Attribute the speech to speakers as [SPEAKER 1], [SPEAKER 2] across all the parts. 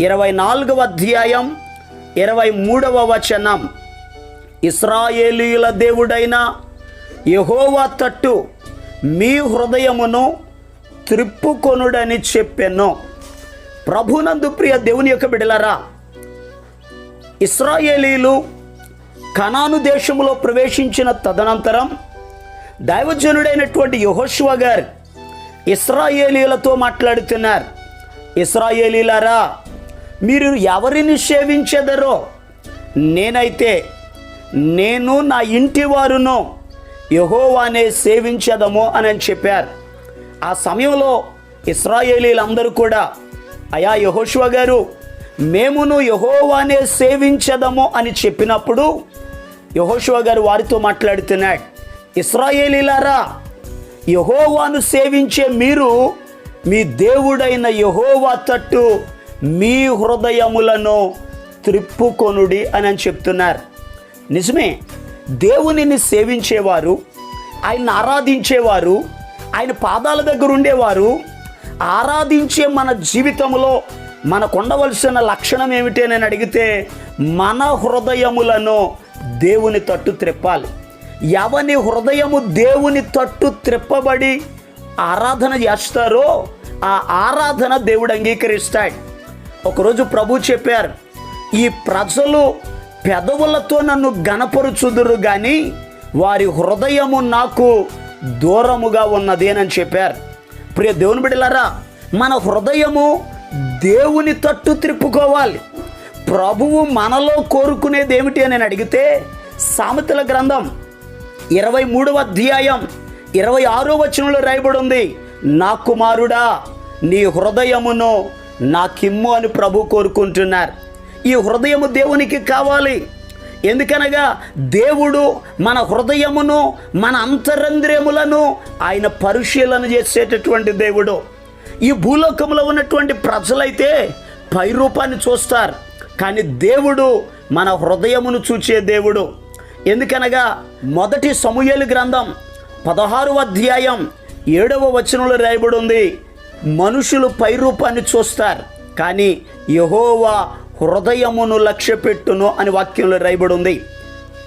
[SPEAKER 1] ఇరవై నాలుగవ అధ్యాయం ఇరవై మూడవ వచనం. ఇస్రాయేలీల దేవుడైన యహోవా తట్టు మీ హృదయమును త్రిప్పుకొనుడని చెప్పెను. ప్రభునందు ప్రియ దేవుని యొక్క బిడలరా ఇస్రాయేలీలు కనాను దేశములో ప్రవేశించిన తదనంతరం దైవజనుడైనటువంటి యహోషువ గారు ఇస్రాయేలీలతో మాట్లాడుతున్నారు. ఇస్రాయేలీలారా మీరు ఎవరిని సేవించెదరో? నేనైతే నేను నా ఇంటి వారును యహోవానే సేవించదము అని చెప్పారు. ఆ సమయంలో ఇస్రాయేలీలందరూ కూడా అయా యహోషువ గారు మేమును యహోవానే సేవించదము అని చెప్పినప్పుడు యహోషువ గారు వారితో మాట్లాడుతున్నాడు. ఇస్రాయేలీలారా యహోవాను సేవించే మీరు మీ దేవుడైన యహోవా తట్టు మీ హృదయములను త్రిప్పుకొనుడి అని అని చెప్తున్నారు. నిజమే దేవునిని సేవించేవారు ఆయన ఆరాధించేవారు ఆయన పాదాల దగ్గర ఉండేవారు ఆరాధించే మన జీవితంలో మనకు ఉండవలసిన లక్షణం ఏమిటి అని అడిగితే మన హృదయములను దేవుని తట్టు త్రిప్పాలి. ఎవని హృదయము దేవుని తట్టు త్రిప్పబడి ఆరాధన చేస్తారో ఆ ఆరాధన దేవుడు అంగీకరిస్తాడు. ఒకరోజు ప్రభు చెప్పారు ఈ ప్రజలు పెదవులతో నన్ను గణపరుచుదురు కానీ వారి హృదయము నాకు దూరముగా ఉన్నది అని చెప్పారు. ప్రియ దేవుని బిడ్డలారా మన హృదయము దేవుని తట్టు త్రిప్పుకోవాలి ప్రభువు మనలో కోరుకునేది ఏమిటి అని నేను అడిగితే సామెతల గ్రంథం ఇరవై మూడవ అధ్యాయం ఇరవై ఆరో వచనంలో రాయబడి ఉంది నా కుమారుడా నీ హృదయమును నాకిమ్ము అని ప్రభు కోరుకుంటున్నారు. ఈ హృదయము దేవునికి కావాలి. ఎందుకనగా దేవుడు మన హృదయమును మన అంతరంద్రియములను ఆయన పరిశీలన చేసేటటువంటి దేవుడు. ఈ భూలోకంలో ఉన్నటువంటి ప్రజలైతే పై రూపాన్ని చూస్తారు. కానీ దేవుడు మన హృదయమును చూచే దేవుడు. ఎందుకనగా మొదటి సమూహలు గ్రంథం పదహారు అధ్యాయం ఏడవ వచనంలో రాయబడి ఉంది. మనుషులు పై రూపాన్ని చూస్తారు కానీ యహోవా హృదయమును లక్ష్యపెట్టును అని వాక్యంలో రాయబడి ఉంది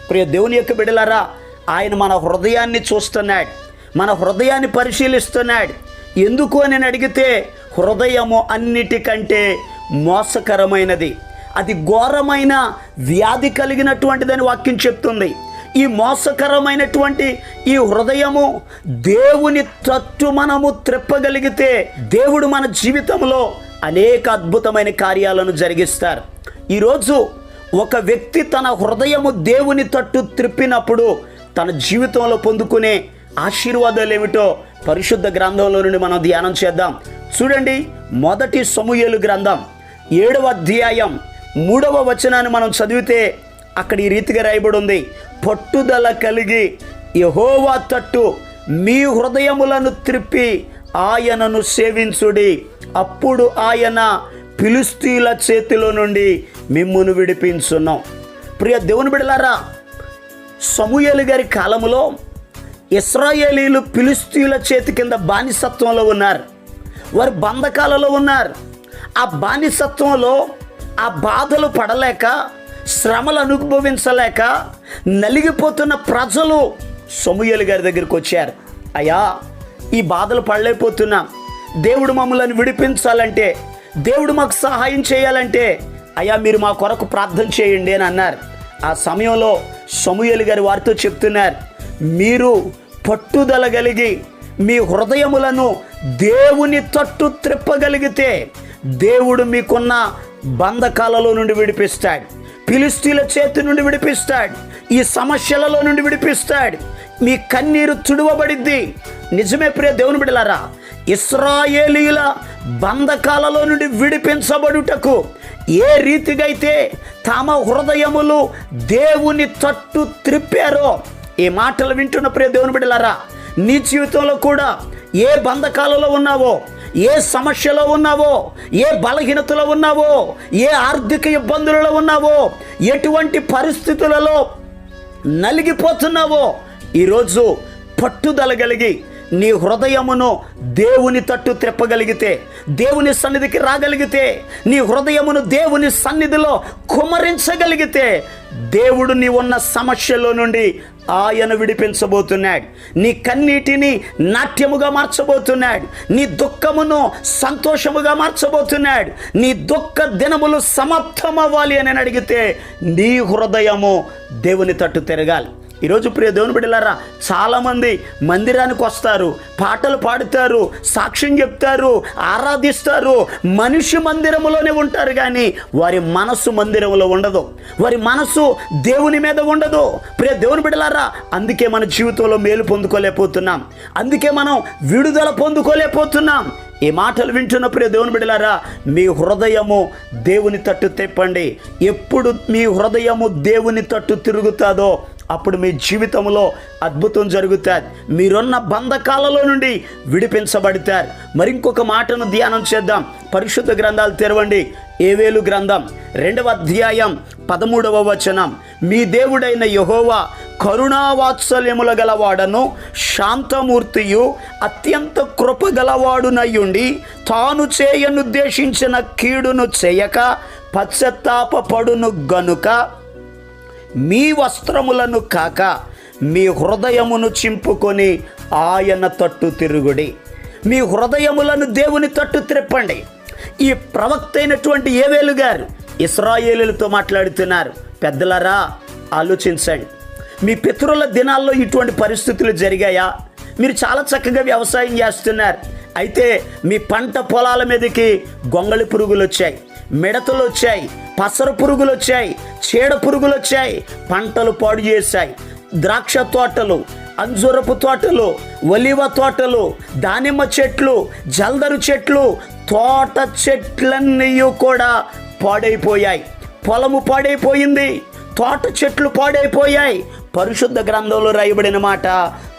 [SPEAKER 1] ప్రియ దేవుని యొక్క బిడలారా ఆయన మన హృదయాన్ని చూస్తున్నాడు మన హృదయాన్ని పరిశీలిస్తున్నాడు. ఎందుకు అని అడిగితే హృదయము అన్నిటికంటే మోసకరమైనది అది ఘోరమైన వ్యాధి కలిగినటువంటిదని వాక్యం చెప్తుంది. ఈ మోసకరమైనటువంటి ఈ హృదయము దేవుని తట్టు మనము త్రిప్పగలిగితే దేవుడు మన జీవితంలో అనేక అద్భుతమైన కార్యాలను జరిగిస్తారు. ఈరోజు ఒక వ్యక్తి తన హృదయము దేవుని తట్టు త్రిప్పినప్పుడు తన జీవితంలో పొందుకునే ఆశీర్వాదాలు ఏమిటో పరిశుద్ధ గ్రంథంలో నుండి మనం ధ్యానం చేద్దాం. చూడండి మొదటి సమూహలు గ్రంథం ఏడవ అధ్యాయం మూడవ వచనాన్ని మనం చదివితే అక్కడ ఈ రీతిగా రాయబడి ఉంది. పట్టుదల కలిగి యహోవా తట్టు మీ హృదయములను త్రిప్పి ఆయనను సేవించుడి. అప్పుడు ఆయన పిలుస్తీల చేతిలో నుండి మిమ్మును విడిపించున్నాం ప్రియ దేవుని బిడలారా సమూయలు గారి కాలంలో ఇస్రాయేలీలు పిలుస్తీల చేతి కింద బానిసత్వంలో ఉన్నారు. వారు బంధకాలలో ఉన్నారు. ఆ బానిసత్వంలో ఆ బాధలు పడలేక శ్రమలు అనుభవించలేక నలిగిపోతున్న ప్రజలు సొమయలు గారి దగ్గరికి వచ్చారు. అయ్యా ఈ బాధలు పడలేకపోతున్నాం. దేవుడు మమ్మల్ని విడిపించాలంటే దేవుడు మాకు సహాయం చేయాలంటే అయ్యా మీరు మా కొరకు ప్రార్థన చేయండి అని అన్నారు. ఆ సమయంలో సమూయేలు గారు వారితో చెప్తున్నారు మీరు పట్టుదల కలిగి మీ హృదయములను దేవుని తట్టు త్రిప్పగలిగితే దేవుడు మీకున్న బంధకాలలో నుండి విడిపిస్తాడు. ఫిలిస్తీన్ల చేతి నుండి విడిపిస్తాడు. ఈ సమస్యలలో నుండి విడిపిస్తాడు. మీ కన్నీరు తుడవబడిద్ది. నిజమే ప్రియ దేవుని బిడలారా ఇస్రాయేలీల బంధకాలలో నుండి విడిపించబడుటకు ఏ రీతిగా అయితే తమ హృదయములు దేవుని తట్టు త్రిప్పారో ఈ మాటలు వింటున్న ప్రియ దేవుని బిడలారా నీ జీవితంలో కూడా ఏ బంధకాలలో ఉన్నావో ఏ సమస్యలో ఉన్నావో ఏ బలహీనతలో ఉన్నావో ఏ ఆర్థిక ఇబ్బందులలో ఉన్నావో ఎటువంటి పరిస్థితులలో నలిగిపోతున్నావో ఈరోజు పట్టుదల కలిగి నీ హృదయమును దేవుని తట్టు తిప్పగలిగితే దేవుని సన్నిధికి రాగలిగితే నీ హృదయమును దేవుని సన్నిధిలో కుమరించగలిగితే దేవుడు నీ ఉన్న సమస్యలో నుండి ఆయన విడిపించబోతున్నాడు. నీ కన్నీటిని నాట్యముగా మార్చబోతున్నాడు. నీ దుఃఖమును సంతోషముగా మార్చబోతున్నాడు. నీ దుఃఖ దినములు సమాప్తమవ్వాలి అని అడిగితే నీ హృదయము దేవుని తట్టు తిరగాలి. ఈరోజు ప్రియ దేవుని బిడ్డలారా చాలామంది మందిరానికి వస్తారు పాటలు పాడుతారు సాక్ష్యం చెప్తారు ఆరాధిస్తారు మనిషి మందిరములోనే ఉంటారు కానీ వారి మనస్సు మందిరంలో ఉండదు. వారి మనస్సు దేవుని మీద ఉండదు. ప్రియ దేవుని బిడ్డలారా అందుకే మన జీవితంలో మేలు పొందుకోలేకపోతున్నాం. అందుకే మనం విడుదల పొందుకోలేకపోతున్నాం. ఈ మాటలు వింటున్న ప్రియ దేవుని బిడ్డలారా మీ హృదయము దేవుని తట్టు తెప్పండి. ఎప్పుడు మీ హృదయము దేవుని తట్టు తిరుగుతాదో అప్పుడు మీ జీవితంలో అద్భుతం జరుగుతారు. మీరున్న బంధకాలలో నుండి విడిపించబడతారు. మరింకొక మాటను ధ్యానం చేద్దాం. పరిశుద్ధ గ్రంథాలు తెరవండి. ఏవేలు గ్రంథం? రెండవ అధ్యాయం పదమూడవ వచనం. మీ దేవుడైన యహోవా కరుణావాత్సల్యముల గలవాడను శాంతమూర్తియు అత్యంత కృపగలవాడునయ్యుండి తాను చేయనుద్దేశించిన కీడును చేయక పశ్చత్తాపడును గనుక మీ వస్త్రములను కాక మీ హృదయమును చింపుకొని ఆయన తట్టు తిరుగుడి. మీ హృదయములను దేవుని తట్టు త్రిప్పండి. ఈ ప్రవక్త అయినటువంటి ఏవేలు గారు ఇస్రాయేలులతో మాట్లాడుతున్నారు. పెద్దలరా ఆలోచించండి. మీ పితరుల దినాల్లో ఇటువంటి పరిస్థితులు జరిగాయా? మీరు చాలా చక్కగా వ్యవసాయం చేస్తున్నారు. అయితే మీ పంట పొలాల మీదకి గొంగళి పురుగులు వచ్చాయి మిడతలు వచ్చాయి పసర పురుగులు వచ్చాయి చీడ పురుగులు వచ్చాయి పంటలు పాడు చేశాయి. ద్రాక్ష తోటలు అంజురపు తోటలు ఒలివ తోటలు దానిమ్మ చెట్లు జల్దరు చెట్లు తోట చెట్లన్నీ కూడా పాడైపోయాయి. పొలము పాడైపోయింది తోట చెట్లు పాడైపోయాయి. పరిశుద్ధ గ్రంథంలో రాయబడిన మాట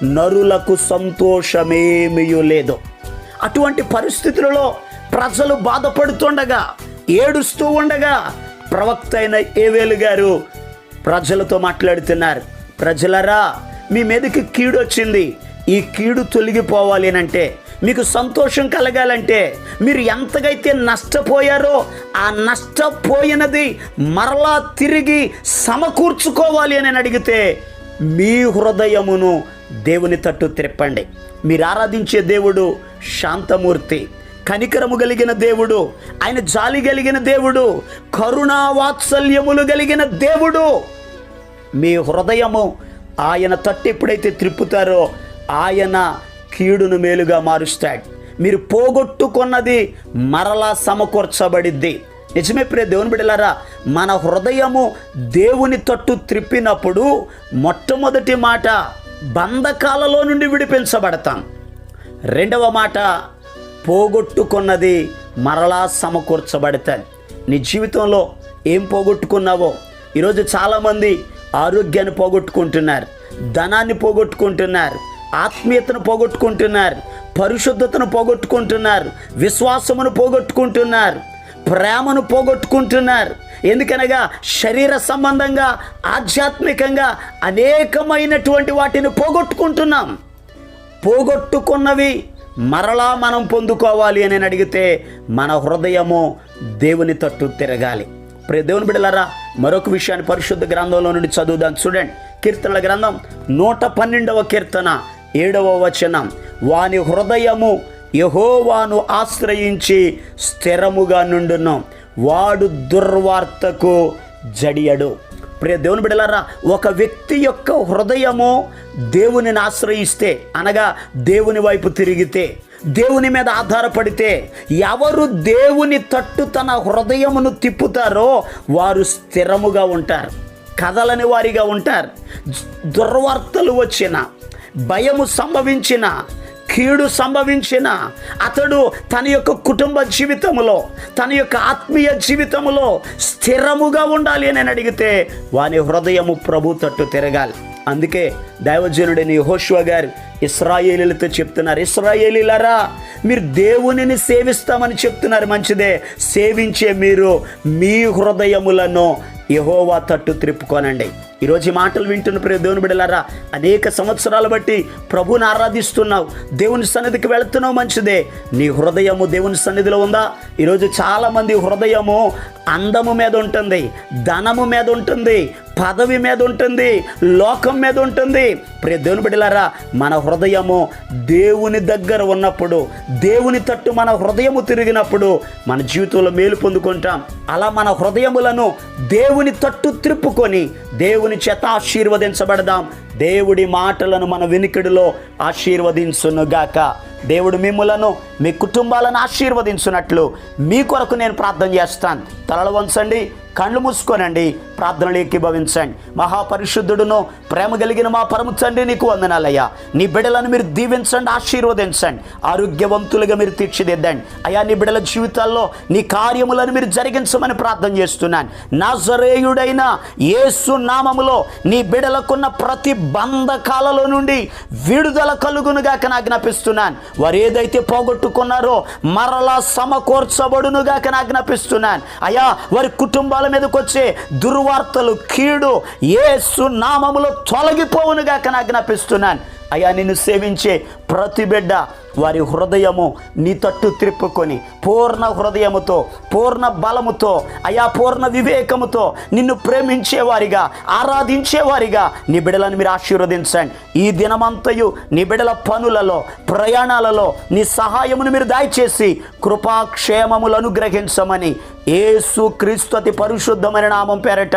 [SPEAKER 1] నరులకు సంతోషమేమీ లేదు. అటువంటి పరిస్థితులలో ప్రజలు బాధపడుతుండగా ఏడుస్తూ ఉండగా ప్రవక్త అయిన ఏవేలు గారు ప్రజలతో మాట్లాడుతున్నారు. ప్రజలరా మీ మీదకి కీడు వచ్చింది. ఈ కీడు తొలగిపోవాలి అని అంటే మీకు సంతోషం కలగాలంటే మీరు ఎంతగైతే నష్టపోయారో ఆ నష్టపోయినది మరలా తిరిగి సమకూర్చుకోవాలి అని అడిగితే మీ హృదయమును దేవుని తట్టు త్రిప్పండి మీరు ఆరాధించే దేవుడు శాంతమూర్తి. కనికరము కలిగిన దేవుడు ఆయన జాలి కలిగిన దేవుడు కరుణా వాత్సల్యములు కలిగిన దేవుడు. మీ హృదయము ఆయన తట్టు ఎప్పుడైతే త్రిప్పుతారో ఆయన కీడును మేలుగా మారుస్తాడు. మీరు పోగొట్టుకున్నది మరలా సమకూర్చబడిద్ది. నిజమే ప్రియ దేవుని బిడ్డలారా మన హృదయము దేవుని తట్టు త్రిప్పినప్పుడు మొట్టమొదటి మాట బంధకాలలో నుండి విడిపించబడతాం. రెండవ మాట పోగొట్టుకున్నది మరలా సమకూర్చబడతాయి. నీ జీవితంలో ఏం పోగొట్టుకున్నావో? ఈరోజు చాలామంది ఆరోగ్యాన్ని పోగొట్టుకుంటున్నారు ధనాన్ని పోగొట్టుకుంటున్నారు ఆత్మీయతను పోగొట్టుకుంటున్నారు పరిశుద్ధతను పోగొట్టుకుంటున్నారు విశ్వాసమును పోగొట్టుకుంటున్నారు ప్రేమను పోగొట్టుకుంటున్నారు. ఎందుకనగా శరీర సంబంధంగా ఆధ్యాత్మికంగా అనేకమైనటువంటి వాటిని పోగొట్టుకుంటున్నాం. పోగొట్టుకున్నవి మరలా మనం పొందుకోవాలి అని అడిగితే మన హృదయము దేవుని తట్టు తిరగాలి. ప్రియ దేవుని బిడలారా మరొక విషయాన్ని పరిశుద్ధ గ్రంథంలో నుండి చదువుదాం. చూడండి కీర్తనల గ్రంథం నూట పన్నెండవ కీర్తన ఏడవ వచనం. వాని హృదయము యహోవాను ఆశ్రయించి స్థిరముగా నుండును. వాడు దుర్వార్తకు జడియడు. ప్రియ దేవుని బిడలారా ఒక వ్యక్తి యొక్క హృదయము దేవునిని ఆశ్రయిస్తే అనగా దేవుని వైపు తిరిగితే దేవుని మీద ఆధారపడితే ఎవరు దేవుని తట్టు తన హృదయమును తిప్పుతారో వారు స్థిరముగా ఉంటారు కదలని వారిగా ఉంటారు. దుర్వార్తలు వచ్చిన భయము సంభవించిన కీడు సంభవించిన అతడు తన యొక్క కుటుంబ జీవితంలో తన యొక్క ఆత్మీయ జీవితంలో స్థిరముగా ఉండాలి అని అడిగితే వాని హృదయము ప్రభు తట్టు తిరగాలి. అందుకే దైవజనుడైన యెహోషువ గారు ఇస్రాయేలీలతో చెప్తున్నారు ఇస్రాయేలీలరా మీరు దేవునిని సేవిస్తామని చెప్తున్నారు మంచిదే. సేవించే మీరు మీ హృదయములను యహోవా తట్టు త్రిప్పుకోనండి ఈరోజు ఈ మాటలు వింటున్న ప్రియ దేవుని బిడలారా అనేక సంవత్సరాలు బట్టి ప్రభుని ఆరాధిస్తున్నావు దేవుని సన్నిధికి వెళుతున్నావు మంచిదే. నీ హృదయము దేవుని సన్నిధిలో ఉందా? ఈరోజు చాలామంది హృదయము అందము మీద ఉంటుంది ధనము మీద ఉంటుంది పదవి మీద ఉంటుంది లోకం మీద ఉంటుంది. ప్రియ దేవుని బిడ్డలారా మన హృదయము దేవుని దగ్గర ఉన్నప్పుడు దేవుని తట్టు మన హృదయము తిరిగినప్పుడు మన జీవితంలో మేలు పొందుకుంటాం. అలా మన హృదయములను దేవుని తట్టు త్రిప్పుకొని దేవుని చేత ఆశీర్వదించబడదాం. దేవుడి మాటలను మన వెనుకడిలో ఆశీర్వదించునుగాక. దేవుడు మిమ్మలను మీ కుటుంబాలను ఆశీర్వదించున్నట్లు మీ కొరకు నేను ప్రార్థన చేస్తాను. తలలు వంచండి కళ్ళు మూసుకోనండి ప్రార్థనలు ఏకీభవించండి. మహాపరిశుద్ధుడును ప్రేమ కలిగిన మా పరమ తండ్రి నీకు వందనాలయ్యా. నీ బిడ్డలను మీరు దీవించండి ఆశీర్వదించండి. ఆరోగ్యవంతులుగా మీరు తీర్చిదిద్దండి. అయ్యా నీ బిడ్డల జీవితాల్లో నీ కార్యములను మీరు జరిగించమని ప్రార్థన చేస్తున్నాను. నా జరేయుడైన యేసు నామములో నీ బిడలకున్న ప్రతి బంధకాలలో నుండి విడుదల కలుగునుగాక నాకు జ్ఞాపిస్తున్నాను వారు ఏదైతే పోగొట్టుకున్నారో మరలా సమకూర్చబడునుగాక నాకు జ్ఞాపిస్తున్నాను అయ్యా వారి కుటుంబాలు మీదకి వచ్చే దుర్వార్తలు కీడు ఏ సునామములో తొలగిపోవునుగాక నాకు జ్ఞాపిస్తున్నాను అయ్యా నిన్ను సేవించే ప్రతి బిడ్డ వారి హృదయము నీ తట్టు త్రిప్పుకొని పూర్ణ హృదయముతో పూర్ణ బలముతో అయా పూర్ణ వివేకముతో నిన్ను ప్రేమించేవారిగా ఆరాధించేవారిగా నీ బిడలను మీరు ఆశీర్వదించండి. ఈ దినమంతయు నీ బిడల పనులలో ప్రయాణాలలో నీ సహాయమును మీరు దయచేసి కృపాక్షేమములు అనుగ్రహించమని ఏసు క్రీస్తు అతి పరిశుద్ధమైన నామం పేరట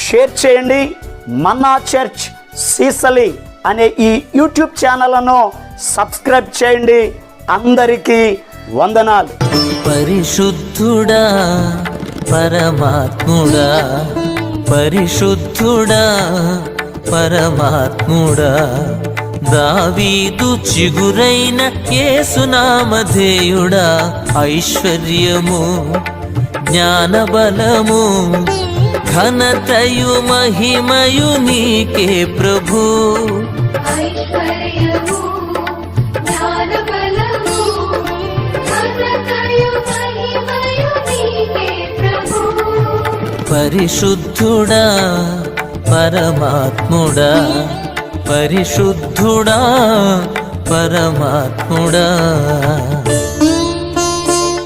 [SPEAKER 1] షేర్ చేయండి. మన్నా చర్చ్ సీసలి అనే ఈ యూట్యూబ్ ఛానల్ను సబ్స్క్రైబ్ చేయండి. అందరికీ వందనాలు.
[SPEAKER 2] పరిశుద్ధుడా పరమాత్ముడా పరిశుద్ధుడా పరమాత్ముడా దావీదు చిగురైన కేసునామధేయుడా
[SPEAKER 3] ఐశ్వర్యము జ్ఞానబలము ఘనతయు మహిమయు నీకే ప్రభు.
[SPEAKER 2] పరిశుద్ధుడా పరమాత్ముడా పరిశుద్ధుడా పరమాత్ముడా.